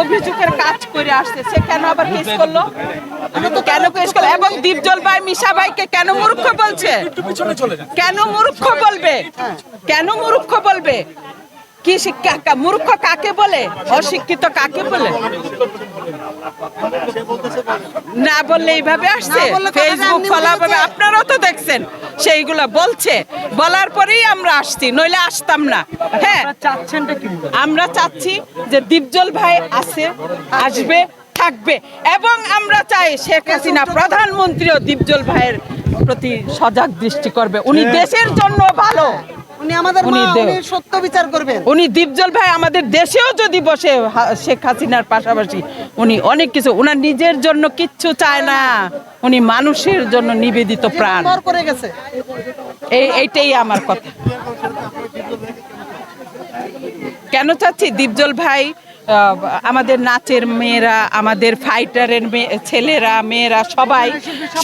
অভিযোগের কাজ করে আসছে সে কেন আবার কেস করল? কেন কেস করল? এবং দীপজল ভাই মিশা ভাইকে কেন মূর্খ বলছে? কেন মূর্খ বলবে? কেন মূর্খ বলবে? কি শিক্ষা মূর্খ কাকে বলে? অশিক্ষিত কাকে বলে? না বললে এইভাবে আসছে? ফেসবুক এমনি ফলো আপনারাও তো দেখছেন সেইগুলো বলছে। বলার পরেই আমরা আসছি নইলে আসতাম না। হ্যাঁ আমরা চাচ্ছি যে দীপজল ভাই আছে আসবে থাকবে। এবং আমরা চাই শেখ হাসিনা প্রধানমন্ত্রীও দীপজল ভাইয়ের প্রতি সজাগ দৃষ্টি করবে। উনি দেশের জন্য ভালো। উনি আমাদের মা উনি দেব। উনি সত্য বিচার করবেন। উনি দীপজল ভাই আমাদের দেশেও যদি বসে হা- শেখ হাসিনার পাশাপাশি উনি অনেক কিছু ওনার নিজের জন্য কিচ্ছু চায় না। উনি মানুষের জন্য নিবেদিত প্রাণ। পর করে গেছে। এই এইটাই আমার কথা। কেন চাচ্ছি দীপজল ভাই আমাদের নাচের মেয়েরা, আমাদের ফাইটারের ছেলেরা, মেয়েরা সবাই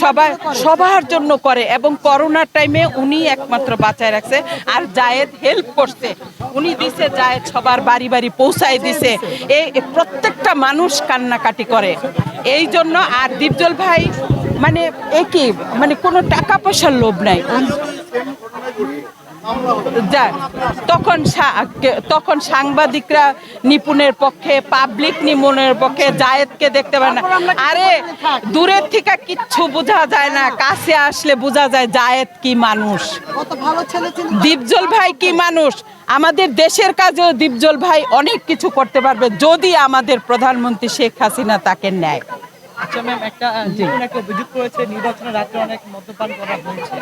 সবাই, সবার জন্য করে এবং করোনার টাইমে উনি একমাত্র বাঁচায় রাখছে আর জায়েদ হেল্প করছে। উনি দিছে জায়েদ সবার বাড়ি বাড়ি পৌঁছায় দিছে। এই প্রত্যেকটা মানুষ কান্নাকাটি করে। এই জন্য আর দীপজল ভাই মানে একই মানে কোনো টাকা পয়সার লোভ নাই। তখন তখন সাংবাদিকরা নিপুণের পক্ষে পাবলিক নিপুণের পক্ষে জায়েদকে দেখতে পারে না। আরে দূরের থেকে কিচ্ছু বোঝা যায় না। কাছে আসলে বোঝা যায় জায়েদ কি মানুষ। দীপজল ভাই কি মানুষ? আমাদের দেশের কাজেও দীপজল ভাই অনেক কিছু করতে পারবে যদি আমাদের প্রধানমন্ত্রী শেখ হাসিনা তাকে নেয়। আচ্ছা ম্যাম একটা নতুন একটা অভিযোগ করেছে নির্বাচনের রাত্রে অনেক মদ্যপান করা হয়েছে।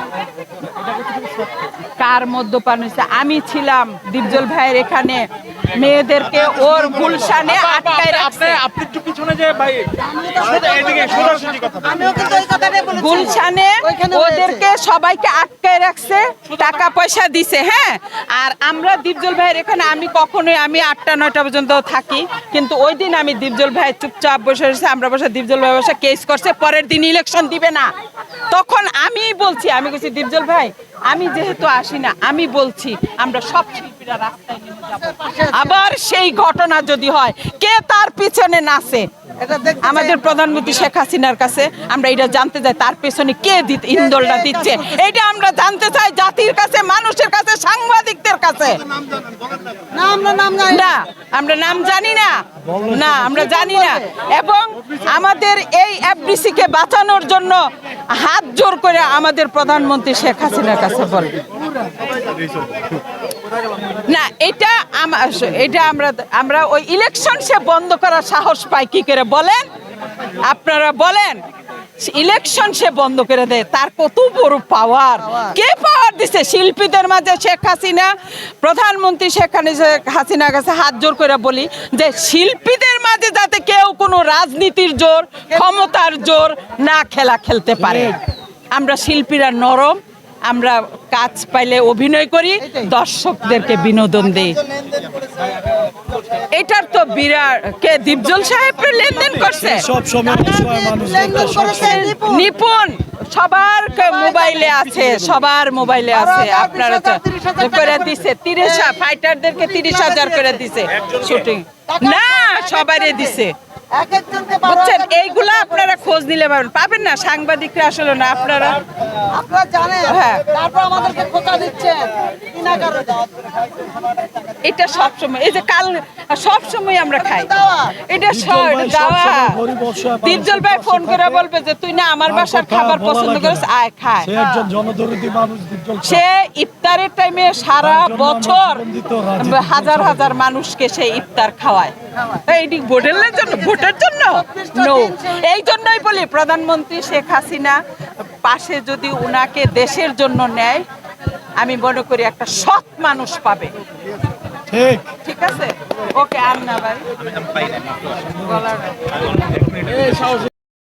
কার মদ্যপান হয়েছে? আমি ছিলাম দীপজল ভাইয়ের এখানে। মেয়েদেরকে ওর গুলশানে আটকায় রাখছে। আপনি একটু পিছনে যে ভাই এদিকে সোজাসুজি কথা আমিও কিন্তু ওই কথাটাই বলেছি। গুলশানে ওদেরকে সবাইকে আটকায় রাখছে টাকা পয়সা দিছে হ্যাঁ? আর আমরা দীপজল ভাইয়ের এখানে আমি কখনোই আমি আটটা নয়টা পর্যন্ত থাকি কিন্তু ওই দিন আমি দীপজল ভাই চুপচাপ বসে রয়েছে আমরা বসে দীপজল ভাই বসে কেস করছে পরের দিন ইলেকশন দিবে না। তখন আমি বলছি আমি বলছি দীপজল ভাই আমি যেহেতু আসি না, আমি বলছি, আমরা সব শিল্পীরা রাস্তায় নেমে যাব। আবার সেই ঘটনা যদি হয়, কে তার পিছনে নাচে? আমাদের প্রধানমন্ত্রী শেখ হাসিনার কাছে আমরা এটা জানতে চাই তার পেছনে কে ইন্দোলটা দিচ্ছে? এটা আমরা জানতে চাই জাতির কাছে মানুষের কাছে সাংবাদিকদের কাছে। না। আমরা নাম জানি না। না আমরা জানি না। না আমরা জানি না। এবং আমাদের এই এফডিসি কে বাঁচানোর জন্য হাত জোর করে আমাদের প্রধানমন্ত্রী শেখ হাসিনার কাছে বলবে না, এটা এটা আমরা আমরা ওই ইলেকশন সে বন্ধ করার সাহস পাই, কি করে বলেন? আপনারা বলেন ইলেকশন সে বন্ধ করে দেয়, তার কত বড় পাওয়ার কে পাওয়ার দিছে? শিল্পীদের মাঝে শেখ হাসিনা, প্রধানমন্ত্রী শেখ হাসিনা- কাছে হাত জোর করে বলি যে, শিল্পীদের মাঝে যাতে কেউ কোনো রাজনীতির জোর, ক্ষমতার জোর না খেলা খেলতে পারে। আমরা শিল্পীরা নরম আমরা কাজ পাইলে অভিনয় করি দর্শকদেরকে বিনোদন দিই। এটার তো বিরাট কে দীপজল সাহেব লেনদেন করছে? সব সময় অসহায় মানুষ লেনদেন করেছে নিপুণ। নিপুণ সবার মোবাইলে আছে সবার মোবাইলে আছে আপনারা হাজার করে দিছে তিরিশ ফাইটারদেরকে তিরিশ হাজার করে দিছে শুটিং না সবারে দিছে। বুঝছেন এইগুলা আপনারা খোঁজ নিলে পাবেন পাবেন না সাংবাদিকরা আসলে না আপনারা। আপনারা জানেন হ্যাঁ। তারপর আমাদেরকে খোঁচা দিচ্ছেন। বিনা কারণে? এটা সবসময় এই যে কাল সবসময় আমরা খাই। এটা দাওয়া। দীপজল ভাই ফোন করে বলবে যে তুই না আমার বাসার খাবার পছন্দ করিস আয় খায় সে একজন জনদরদি মানুষ দীপজল সে ইফতারের টাইমে সারা বছর হাজার হাজার মানুষকে সে ইফতার খাওয়ায়। এইটি ভোটের জন্য ভোটের জন্য? নো এই জন্যই বলি প্রধানমন্ত্রী শেখ হাসিনা পাশে যদি উনাকে দেশের জন্য নেয় আমি মনে করি একটা সৎ মানুষ পাবে। ঠিক ঠিক আছে? ওকে আর না ভাই। গলার